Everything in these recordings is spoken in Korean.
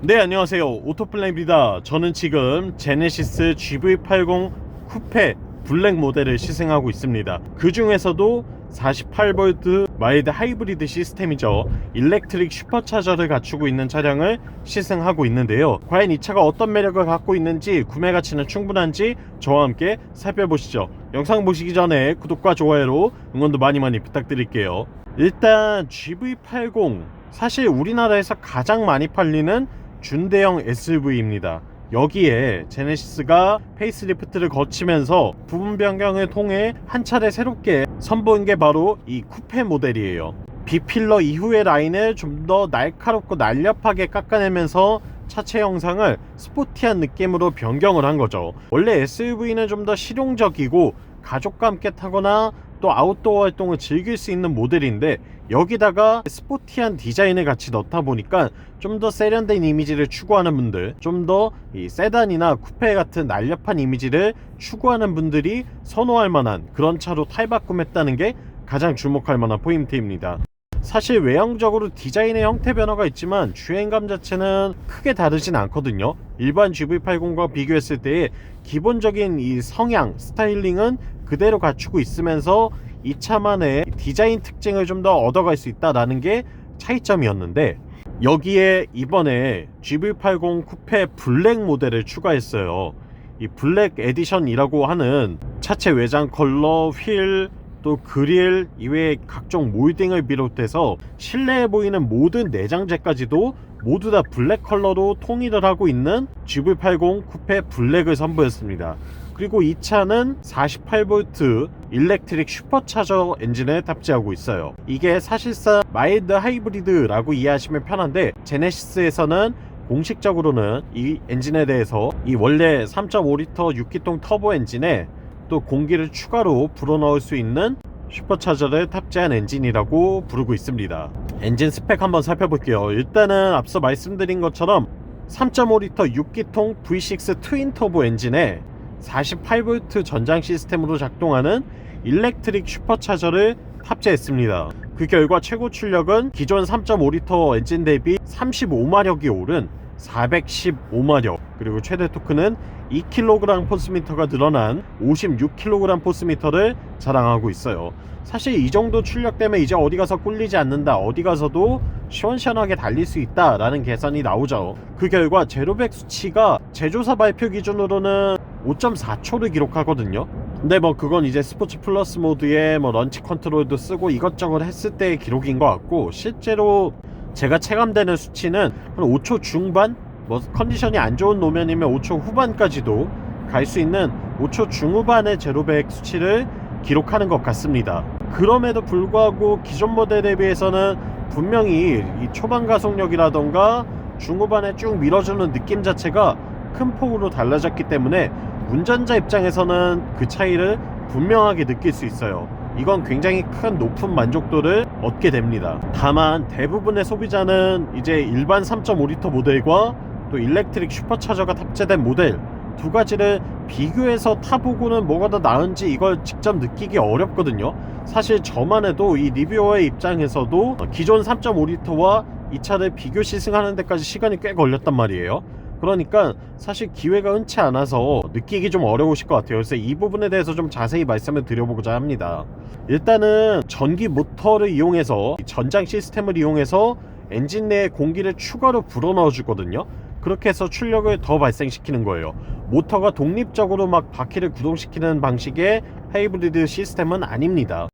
네 안녕하세요. 오토플레입니다. 저는 지금 제네시스 GV80 쿠페 블랙 모델을 시승하고 있습니다. 그 중에서도 48V 마일드 하이브리드 시스템이죠. 일렉트릭 슈퍼차저를 갖추고 있는 차량을 시승하고 있는데요. 과연 이 차가 어떤 매력을 갖고 있는지 구매 가치는 충분한지 저와 함께 살펴보시죠. 영상 보시기 전에 구독과 좋아요로 응원도 많이 많이 부탁드릴게요. 일단 GV80 사실 우리나라에서 가장 많이 팔리는 준대형 SUV입니다. 여기에 제네시스가 페이스리프트를 거치면서 부분 변경을 통해 한 차례 새롭게 선보인 게 바로 이 쿠페 모델이에요. B필러 이후의 라인을 좀 더 날카롭고 날렵하게 깎아내면서 차체 형상을 스포티한 느낌으로 변경을 한 거죠. 원래 SUV는 좀 더 실용적이고 가족과 함께 타거나 또 아웃도어 활동을 즐길 수 있는 모델인데 여기다가 스포티한 디자인을 같이 넣다 보니까 좀 더 세련된 이미지를 추구하는 분들 좀 더 이 세단이나 쿠페 같은 날렵한 이미지를 추구하는 분들이 선호할 만한 그런 차로 탈바꿈했다는 게 가장 주목할 만한 포인트입니다. 사실 외형적으로 디자인의 형태 변화가 있지만 주행감 자체는 크게 다르진 않거든요. 일반 GV80과 비교했을 때 기본적인 이 성향, 스타일링은 그대로 갖추고 있으면서 이 차만의 디자인 특징을 좀 더 얻어갈 수 있다라는 게 차이점이었는데 여기에 이번에 GV80 쿠페 블랙 모델을 추가했어요. 이 블랙 에디션이라고 하는 차체 외장 컬러, 휠, 또 그릴 이외에 각종 몰딩을 비롯해서 실내에 보이는 모든 내장재까지도 모두 다 블랙 컬러로 통일을 하고 있는 GV80 쿠페 블랙을 선보였습니다. 그리고 이 차는 48V 일렉트릭 슈퍼차저 엔진을 탑재하고 있어요. 이게 사실상 마일드 하이브리드라고 이해하시면 편한데 제네시스에서는 공식적으로는 이 엔진에 대해서 이 원래 3.5리터 6기통 터보 엔진에 또 공기를 추가로 불어넣을 수 있는 슈퍼차저를 탑재한 엔진이라고 부르고 있습니다. 엔진 스펙 한번 살펴볼게요. 일단은 앞서 말씀드린 것처럼 3.5리터 6기통 V6 트윈 터보 엔진에 48V 전장 시스템으로 작동하는 일렉트릭 슈퍼차저를 탑재했습니다. 그 결과 최고 출력은 기존 3.5리터 엔진 대비 35마력이 오른 415마력 그리고 최대 토크는 2kg 포스미터가 늘어난 56kg 포스미터를 자랑하고 있어요. 사실 이 정도 출력 때문에 이제 어디 가서 꿀리지 않는다. 어디 가서도 시원시원하게 달릴 수 있다라는 계산이 나오죠. 그 결과 제로백 수치가 제조사 발표 기준으로는 5.4초를 기록하거든요. 근데 뭐 그건 이제 스포츠 플러스 모드에 뭐 런치 컨트롤도 쓰고 이것저것 했을 때의 기록인 것 같고 실제로 제가 체감되는 수치는 한 5초 중반 뭐 컨디션이 안 좋은 노면이면 5초 후반까지도 갈 수 있는 5초 중후반의 제로백 수치를 기록하는 것 같습니다. 그럼에도 불구하고 기존 모델에 비해서는 분명히 이 초반 가속력이라던가 중후반에 쭉 밀어주는 느낌 자체가 큰 폭으로 달라졌기 때문에 운전자 입장에서는 그 차이를 분명하게 느낄 수 있어요. 이건 굉장히 큰 높은 만족도를 얻게 됩니다. 다만 대부분의 소비자는 이제 일반 3.5리터 모델과 또 일렉트릭 슈퍼차저가 탑재된 모델 두 가지를 비교해서 타보고는 뭐가 더 나은지 이걸 직접 느끼기 어렵거든요. 사실 저만 해도 이 리뷰어의 입장에서도 기존 3.5리터와 이 차를 비교 시승하는 데까지 시간이 꽤 걸렸단 말이에요. 그러니까 사실 기회가 흔치 않아서 느끼기 좀 어려우실 것 같아요. 그래서 이 부분에 대해서 좀 자세히 말씀을 드려보고자 합니다. 일단은 전기 모터를 이용해서 전장 시스템을 이용해서 엔진 내에 공기를 추가로 불어넣어 주거든요. 그렇게 해서 출력을 더 발생시키는 거예요. 모터가 독립적으로 막 바퀴를 구동시키는 방식의 하이브리드 시스템은 아닙니다.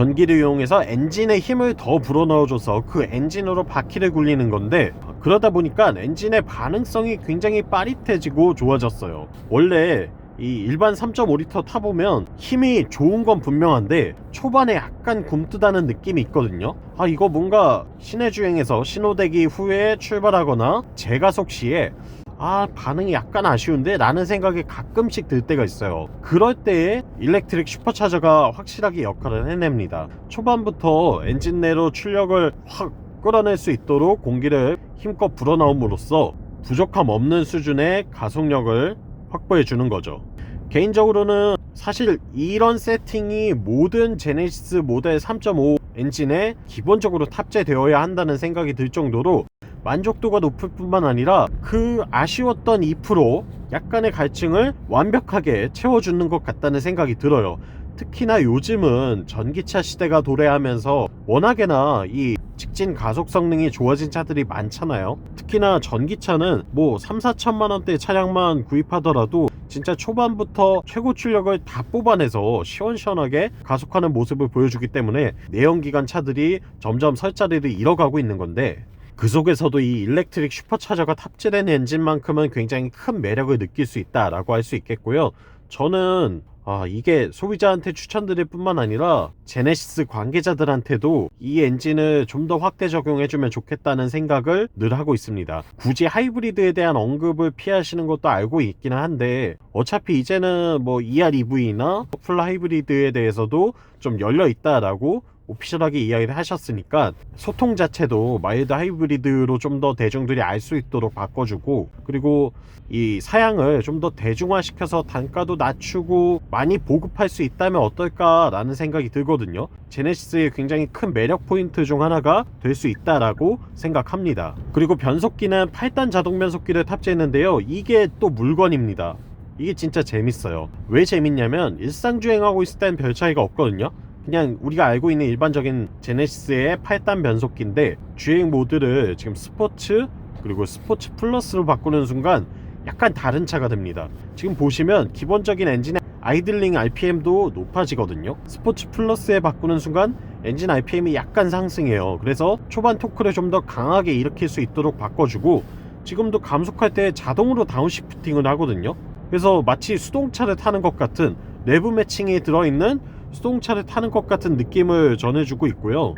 전기를 이용해서 엔진에 힘을 더 불어넣어줘서 그 엔진으로 바퀴를 굴리는 건데 그러다 보니까 엔진의 반응성이 굉장히 빠릿해지고 좋아졌어요. 원래 이 일반 3.5리터 타보면 힘이 좋은 건 분명한데 초반에 약간 굼뜨다는 느낌이 있거든요. 아 이거 뭔가 시내 주행에서 신호대기 후에 출발하거나 제가속 시에 아 반응이 약간 아쉬운데 라는 생각이 가끔씩 들 때가 있어요. 그럴 때에 일렉트릭 슈퍼차저가 확실하게 역할을 해냅니다. 초반부터 엔진 내로 출력을 확 끌어낼 수 있도록 공기를 힘껏 불어넣음으로써 부족함 없는 수준의 가속력을 확보해 주는 거죠. 개인적으로는 사실 이런 세팅이 모든 제네시스 모델 3.5 엔진에 기본적으로 탑재되어야 한다는 생각이 들 정도로 만족도가 높을 뿐만 아니라 그 아쉬웠던 2% 약간의 갈증을 완벽하게 채워주는 것 같다는 생각이 들어요. 특히나 요즘은 전기차 시대가 도래하면서 워낙에나 이 직진 가속 성능이 좋아진 차들이 많잖아요. 특히나 전기차는 뭐 3, 4천만 원대 차량만 구입하더라도 진짜 초반부터 최고 출력을 다 뽑아내서 시원시원하게 가속하는 모습을 보여주기 때문에 내연기관 차들이 점점 설 자리를 잃어가고 있는 건데 그 속에서도 이 일렉트릭 슈퍼차저가 탑재된 엔진만큼은 굉장히 큰 매력을 느낄 수 있다라고 할 수 있겠고요. 저는 아, 이게 소비자한테 추천드릴 뿐만 아니라 제네시스 관계자들한테도 이 엔진을 좀 더 확대 적용해주면 좋겠다는 생각을 늘 하고 있습니다. 굳이 하이브리드에 대한 언급을 피하시는 것도 알고 있기는 한데 어차피 이제는 뭐 ER-EV나 풀 하이브리드에 대해서도 좀 열려 있다라고 오피셜하게 이야기를 하셨으니까 소통 자체도 마일드 하이브리드로 좀 더 대중들이 알 수 있도록 바꿔주고 그리고 이 사양을 좀 더 대중화시켜서 단가도 낮추고 많이 보급할 수 있다면 어떨까라는 생각이 들거든요. 제네시스의 굉장히 큰 매력 포인트 중 하나가 될 수 있다라고 생각합니다. 그리고 변속기는 8단 자동 변속기를 탑재했는데요. 이게 또 물건입니다. 이게 진짜 재밌어요. 왜 재밌냐면 일상 주행하고 있을 땐 별 차이가 없거든요. 그냥 우리가 알고 있는 일반적인 제네시스의 8단 변속기인데 주행 모드를 지금 스포츠 그리고 스포츠 플러스로 바꾸는 순간 약간 다른 차가 됩니다. 지금 보시면 기본적인 엔진의 아이들링 RPM도 높아지거든요. 스포츠 플러스에 바꾸는 순간 엔진 RPM이 약간 상승해요. 그래서 초반 토크를 좀 더 강하게 일으킬 수 있도록 바꿔주고 지금도 감속할 때 자동으로 다운시프팅을 하거든요. 그래서 마치 수동차를 타는 것 같은 내부 매칭이 들어있는 수동차를 타는 것 같은 느낌을 전해주고 있고요.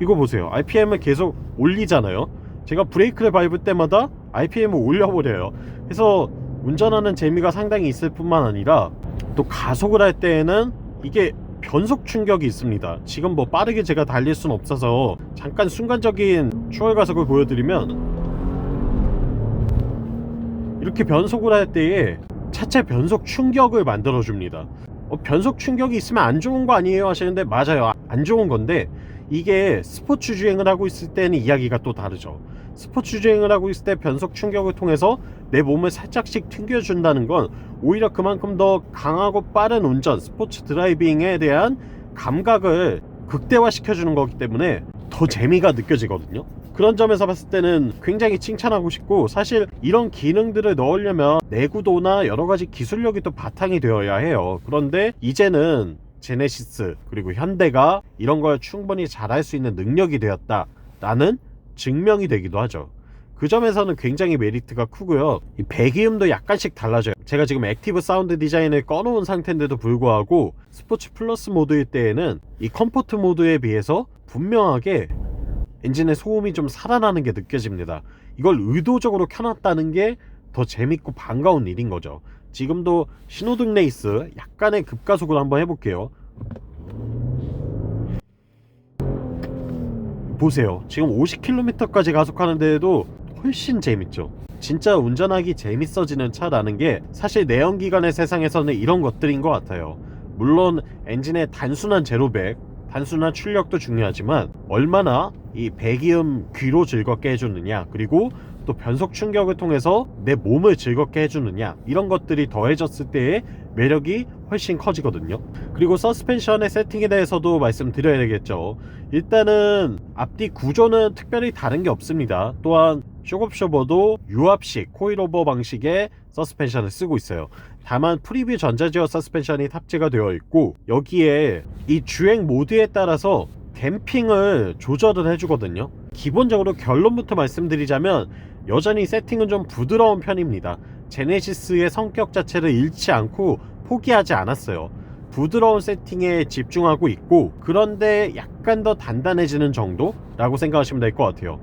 이거 보세요. RPM을 계속 올리잖아요. 제가 브레이크를 밟을 때마다 RPM을 올려버려요. 그래서 운전하는 재미가 상당히 있을 뿐만 아니라 또 가속을 할 때에는 이게 변속 충격이 있습니다. 지금 뭐 빠르게 제가 달릴 수는 없어서 잠깐 순간적인 추월 가속을 보여드리면 이렇게 변속을 할 때에 차체 변속 충격을 만들어 줍니다. 어, 변속 충격이 있으면 안 좋은 거 아니에요? 하시는데 맞아요. 안 좋은 건데 이게 스포츠 주행을 하고 있을 때는 이야기가 또 다르죠. 스포츠 주행을 하고 있을 때 변속 충격을 통해서 내 몸을 살짝씩 튕겨준다는 건 오히려 그만큼 더 강하고 빠른 운전 스포츠 드라이빙에 대한 감각을 극대화시켜주는 거기 때문에 더 재미가 느껴지거든요 그런 점에서 봤을 때는 굉장히 칭찬하고 싶고 사실 이런 기능들을 넣으려면 내구도나 여러 가지 기술력이 또 바탕이 되어야 해요. 그런데 이제는 제네시스 그리고 현대가 이런 걸 충분히 잘할 수 있는 능력이 되었다라는 증명이 되기도 하죠. 그 점에서는 굉장히 메리트가 크고요. 이 배기음도 약간씩 달라져요. 제가 지금 액티브 사운드 디자인을 꺼놓은 상태인데도 불구하고 스포츠 플러스 모드일 때에는 이 컴포트 모드에 비해서 분명하게 엔진의 소음이 좀 살아나는 게 느껴집니다. 이걸 의도적으로 켜놨다는 게 더 재밌고 반가운 일인 거죠. 지금도 신호등 레이스 약간의 급가속을 한번 해볼게요. 보세요. 지금 50km까지 가속하는데도 훨씬 재밌죠. 진짜 운전하기 재밌어지는 차라는 게 사실 내연기관의 세상에서는 이런 것들인 것 같아요. 물론 엔진의 단순한 제로백, 단순한 출력도 중요하지만 얼마나 이 배기음 귀로 즐겁게 해주느냐 그리고 또 변속 충격을 통해서 내 몸을 즐겁게 해주느냐 이런 것들이 더해졌을 때의 매력이 훨씬 커지거든요. 그리고 서스펜션의 세팅에 대해서도 말씀드려야 되겠죠. 일단은 앞뒤 구조는 특별히 다른 게 없습니다. 또한 쇼급쇼버도 유압식 코일오버 방식의 서스펜션을 쓰고 있어요. 다만 프리뷰 전자제어 서스펜션이 탑재가 되어 있고 여기에 이 주행 모드에 따라서 댐핑을 조절을 해주거든요. 기본적으로 결론부터 말씀드리자면 여전히 세팅은 좀 부드러운 편입니다. 제네시스의 성격 자체를 잃지 않고 포기하지 않았어요. 부드러운 세팅에 집중하고 있고 그런데 약간 더 단단해지는 정도라고 생각하시면 될 것 같아요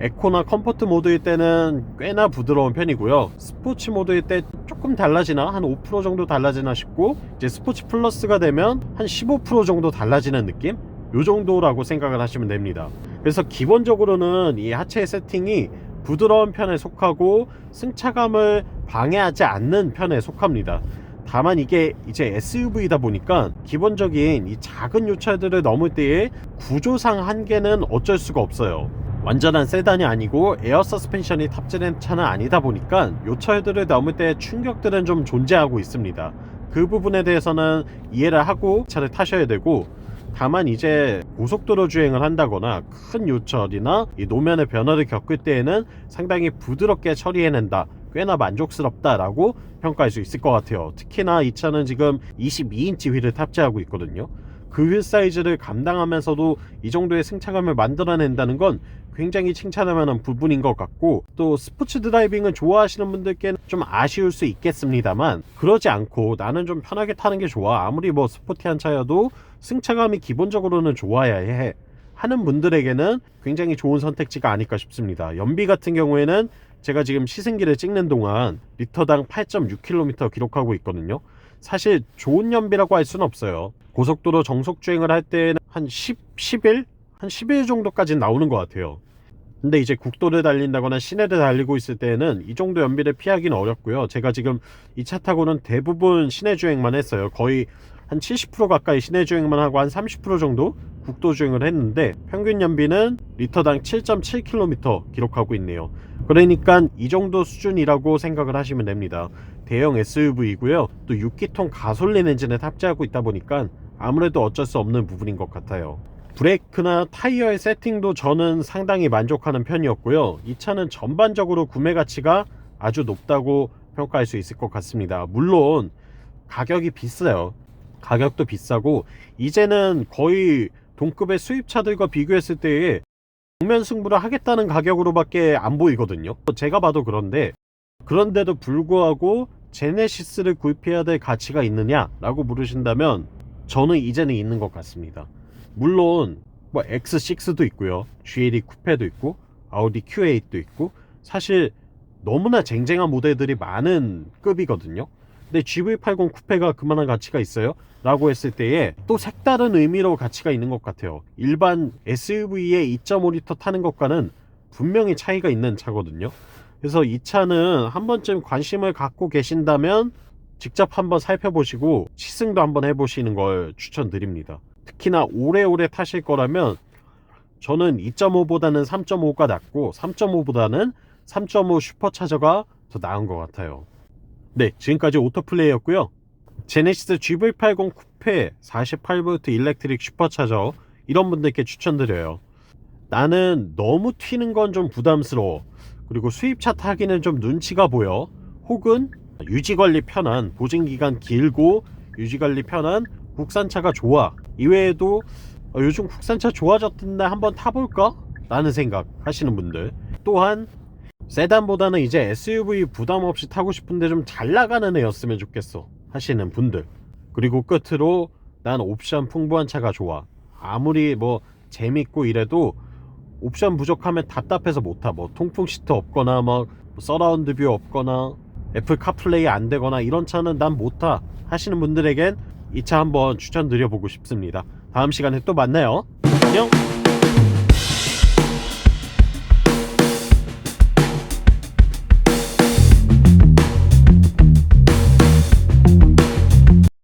에코나 컴포트 모드일 때는 꽤나 부드러운 편이고요. 스포츠 모드일 때 조금 달라지나 한 5% 정도 달라지나 싶고 이제 스포츠 플러스가 되면 한 15% 정도 달라지는 느낌? 요 정도라고 생각을 하시면 됩니다. 그래서 기본적으로는 이 하체 세팅이 부드러운 편에 속하고 승차감을 방해하지 않는 편에 속합니다. 다만 이게 이제 SUV다 보니까 기본적인 이 작은 요차들을 넘을 때의 구조상 한계는 어쩔 수가 없어요 완전한 세단이 아니고 에어 서스펜션이 탑재된 차는 아니다 보니까 요 차들을 넘을 때 충격들은 좀 존재하고 있습니다. 그 부분에 대해서는 이해를 하고 차를 타셔야 되고 다만 이제 고속도로 주행을 한다거나 큰 요철이나 이 노면의 변화를 겪을 때에는 상당히 부드럽게 처리해낸다. 꽤나 만족스럽다라고 평가할 수 있을 것 같아요. 특히나 이 차는 지금 22인치 휠을 탑재하고 있거든요. 그 휠 사이즈를 감당하면서도 이 정도의 승차감을 만들어낸다는 건 굉장히 칭찬할 만한 부분인 것 같고 또 스포츠 드라이빙을 좋아하시는 분들께는 좀 아쉬울 수 있겠습니다만 그러지 않고 나는 좀 편하게 타는 게 좋아. 아무리 뭐 스포티한 차여도 승차감이 기본적으로는 좋아야 해. 하는 분들에게는 굉장히 좋은 선택지가 아닐까 싶습니다. 연비 같은 경우에는 제가 지금 시승기를 찍는 동안 리터당 8.6km 기록하고 있거든요 사실 좋은 연비라고 할 수는 없어요 고속도로 정속 주행을 할 때는 한 10, 11? 한 11 정도까지 나오는 것 같아요. 근데 이제 국도를 달린다거나 시내를 달리고 있을 때는 이 정도 연비를 피하기는 어렵고요. 제가 지금 이 차 타고는 대부분 시내 주행만 했어요. 거의 한 70% 가까이 시내 주행만 하고 한 30% 정도 국도 주행을 했는데 평균 연비는 리터당 7.7km 기록하고 있네요. 그러니까 이 정도 수준이라고 생각을 하시면 됩니다. 대형 SUV이고요. 또 6기통 가솔린 엔진을 탑재하고 있다 보니까 아무래도 어쩔 수 없는 부분인 것 같아요. 브레이크나 타이어의 세팅도 저는 상당히 만족하는 편이었고요. 이 차는 전반적으로 구매 가치가 아주 높다고 평가할 수 있을 것 같습니다. 물론 가격이 비싸요. 가격도 비싸고 이제는 거의 동급의 수입차들과 비교했을 때에 정면 승부를 하겠다는 가격으로밖에 안 보이거든요. 제가 봐도 그런데 그런데도 불구하고 제네시스를 구입해야 될 가치가 있느냐라고 물으신다면 저는 이제는 있는 것 같습니다. 물론 뭐 X6도 있고요. GLE 쿠페도 있고 아우디 Q8도 있고 사실 너무나 쟁쟁한 모델들이 많은 급이거든요. 근데 GV80 쿠페가 그만한 가치가 있어요? 라고 했을 때에 또 색다른 의미로 가치가 있는 것 같아요. 일반 SUV의 2.5리터 타는 것과는 분명히 차이가 있는 차거든요. 그래서 이 차는 한 번쯤 관심을 갖고 계신다면 직접 한번 살펴보시고 시승도 한번 해보시는 걸 추천드립니다. 특히나 오래오래 타실 거라면 저는 2.5보다는 3.5가 낫고 3.5보다는 3.5 슈퍼차저가 더 나은 것 같아요. 네, 지금까지 오토플레이였고요. 제네시스 GV80 쿠페 48V 일렉트릭 슈퍼차저 이런 분들께 추천드려요. 나는 너무 튀는 건 좀 부담스러워. 그리고 수입차 타기는 좀 눈치가 보여. 혹은 유지관리 편한, 보증기간 길고 유지관리 편한 국산차가 좋아. 이외에도 어, 요즘 국산차 좋아졌던데 한번 타볼까? 라는 생각 하시는 분들. 또한 세단보다는 이제 SUV 부담 없이 타고 싶은데 좀 잘 나가는 애였으면 좋겠어. 하시는 분들. 그리고 끝으로 난 옵션 풍부한 차가 좋아. 아무리 뭐 재밌고 이래도 옵션 부족하면 답답해서 못 타. 뭐 통풍 시트 없거나 막 서라운드 뷰 없거나 애플 카플레이 안 되거나 이런 차는 난 못 타. 하시는 분들에겐 이 차 한번 추천드려 보고 싶습니다. 다음 시간에 또 만나요. 안녕.